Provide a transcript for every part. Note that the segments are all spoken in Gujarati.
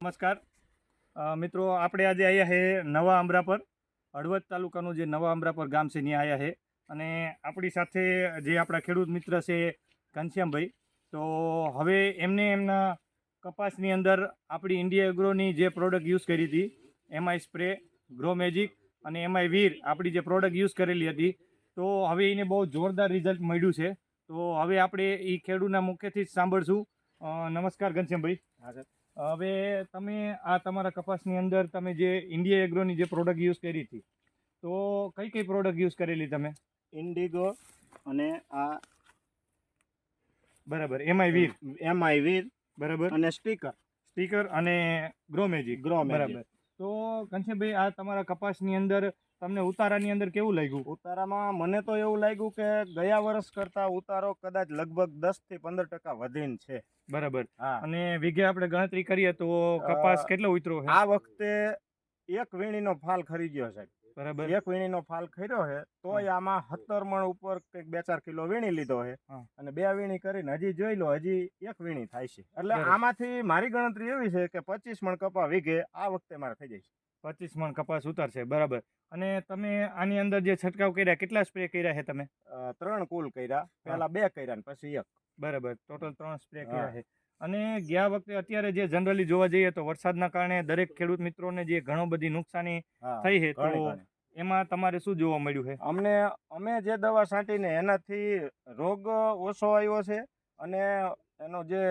નમસ્કાર. મિત્રો, આપણે આજે આવ્યા છે નવા અમરાપર હળવદ તાલુકાનું જે નવા અમરાપર ગામ છે ત્યાં આવ્યા છે અને આપણી સાથે જે આપણા ખેડૂત મિત્ર છે, ઘનશ્યામભાઈ, તો હવે એમને એમના કપાસની અંદર આપણી ઇન્ડિયા એગ્રોની જે પ્રોડક્ટ યુઝ કરી હતી એમઆઈ સ્પ્રે ગ્રો મેજિક અને એમઆઈ વીર આપણી જે પ્રોડક્ટ યુઝ કરેલી હતી, તો હવે એને બહુ જોરદાર રિઝલ્ટ મળ્યું છે. તો હવે આપણે એ ખેડૂતના મુખ્યથી જ સાંભળશું. નમસ્કાર ઘનશ્યામભાઈ. હા સર હવે તમે આ તમારા કપાસની અંદર તમે જે ઇન્ડિયા એગ્રોની જે પ્રોડક્ટ યુઝ કરી હતી તો કઈ કઈ પ્રોડક્ટ યુઝ કરેલી તમે? ઇન્ડિગો અને આ બરાબર એમઆઈ વીર એમઆઈ વીર બરાબર. અને સ્ટીકર સ્પીકર અને ગ્રો મેજિક ગ્રો બરાબર. તો ઘનશ્યામભાઈ આ તમારા કપાસની અંદર તમને ઉતારાની અંદર કેવું લાગ્યું? ઉતારામાં મને તો એવું લાગ્યું કે ગયા વર્ષ કરતા ઉતારો કદાચ લગભગ દસથી પંદર ટકા વધીને છે. બરાબર. અને વીઘે આપણે ગણતરી કરીએ તો કપાસ કેટલો ઉતરો આ વખતે એક વીણીનો ફાલ ખરી ગયો સાહેબ. બરાબર. એક વીણીનો ફાલ ખર્યો છે તોય આમાં સત્તર મણ ઉપર કંઈક બે ચાર કિલો વીણી લીધો છે. અને બે વીણી કરીને હજી જોઈ લો હજી એક વીણી થાય છે. એટલે આમાંથી મારી ગણતરી એવી છે કે પચીસ મણ કપા વીઘે આ વખતે મારે થઈ જાય છે. પચીસ મણ કપાસ ઉતારશે બરાબર. અને તમે આની અંદર જે છંટકાવ કર્યા કેટલા સ્પ્રે કર્યા છે તમે? ત્રણ કુલ કર્યા. પહેલા બે કર્યા ને પછી એક. બરાબર ટોટલ ત્રણ સ્પ્રે કર્યા છે. અને ગયા વખતે અત્યારે જે જનરલી જોવા જઈએ તો વરસાદના કારણે દરેક ખેડૂત મિત્રોને જે ઘણો બધી નુકસાની થઈ છે તો. એમાં તમારે શું જોવા મળ્યું છે? અમને અમે જે દવા છાંટીને એનાથી રોગ ઓછો આવ્યો છે અને એનો જે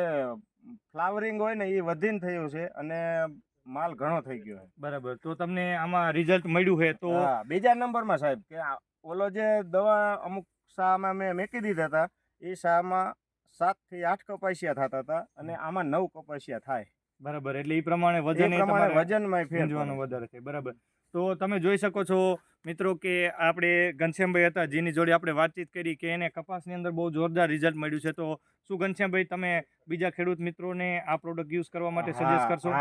ફ્લાવરિંગ હોય ને એ વધીને થયું છે અને માલ ઘણો થઈ ગયો છે. બરાબર. તો તમને આમાં રિઝલ્ટ મળ્યું છે તો બીજા નંબરમાં સાહેબ કે ઓલો જે દવા અમુક શામાં મેં મેકી દીધા હતા એ શામાં સાતથી આઠ કપાસિયા થતા હતા અને આમાં નવ કપાસિયા થાય. બરાબર. એટલે એ પ્રમાણે વજન એ પ્રમાણે વજનમાં ફેરવાનું વધારે છે. બરાબર. તો તમે જોઈ શકો છો મિત્રો કે આપણે ઘનશ્યામભાઈ હતા જેની જોડે આપણે વાતચીત કરી કે એને કપાસની અંદર બહુ જોરદાર રિઝલ્ટ મળ્યું છે. તો શું ઘનશ્યામભાઈ તમે બીજા ખેડૂત મિત્રોને આ પ્રોડક્ટ યુઝ કરવા માટે સજેસ્ટ કરશો?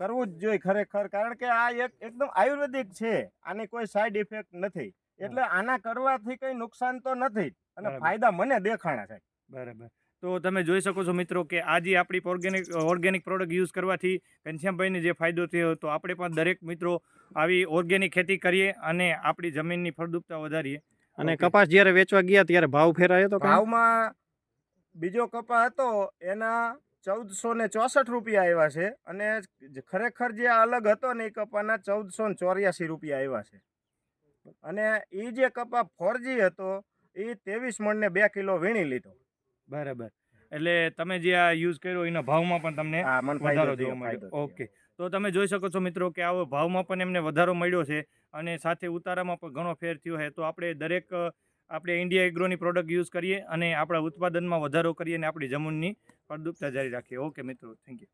કરવું જ જોઈએ ખરેખર કારણ કે આ એક એકદમ આયુર્વેદિક છે. આની કોઈ સાઈડ ઇફેક્ટ નથી. એટલે આના કરવાથી કઈ નુકસાન તો નથી અને ફાયદા મને દેખાણા છે. બરાબર. તો તમે જોઈ શકો છો મિત્રો કે આ જે આપણી ઓર્ગેનિક ઓર્ગેનિક પ્રોડક્ટ યુઝ કરવાથી ઘનશ્યામભાઈને જે ફાયદો થયો તો આપણે પણ દરેક મિત્રો આવી ઓર્ગેનિક ખેતી કરીએ અને આપણી જમીનની ફળદ્રુપતા વધારીએ. અને કપાસ જ્યારે વેચવા ગયા ત્યારે ભાવ ફેરાયો તો ભાવમાં બીજો કપા હતો એના ચૌદસો ને ચોસઠ રૂપિયા આવ્યા છે અને ખરેખર જે આ અલગ હતો ને એ કપાના ચૌદસો ને ચોર્યાસી રૂપિયા આવ્યા છે. અને એ જે કપા ફોરજી હતો એ ત્રેવીસ મણને બે કિલો વીણી લીધો. બરાબર. એટલે તમે જે આ યુઝ કર્યો એના ભાવમાં પણ તમને વધારો જોવા થયો, મળ્યો ઓકે તો તમે જોઈ શકો છો મિત્રો કે આવો ભાવમાં પણ એમને વધારો મળ્યો છે અને સાથે ઉતારામાં પણ ઘણો ફેર થયો છે. તો આપણે દરેક આપણે ઇન્ડિયા એગ્રોની પ્રોડક્ટ યુઝ કરીએ અને આપણા ઉત્પાદનમાં વધારો કરીએ અને આપણી જમીનની ફળદ્રુપતા જારી રાખીએ. ઓકે મિત્રો થેન્ક યુ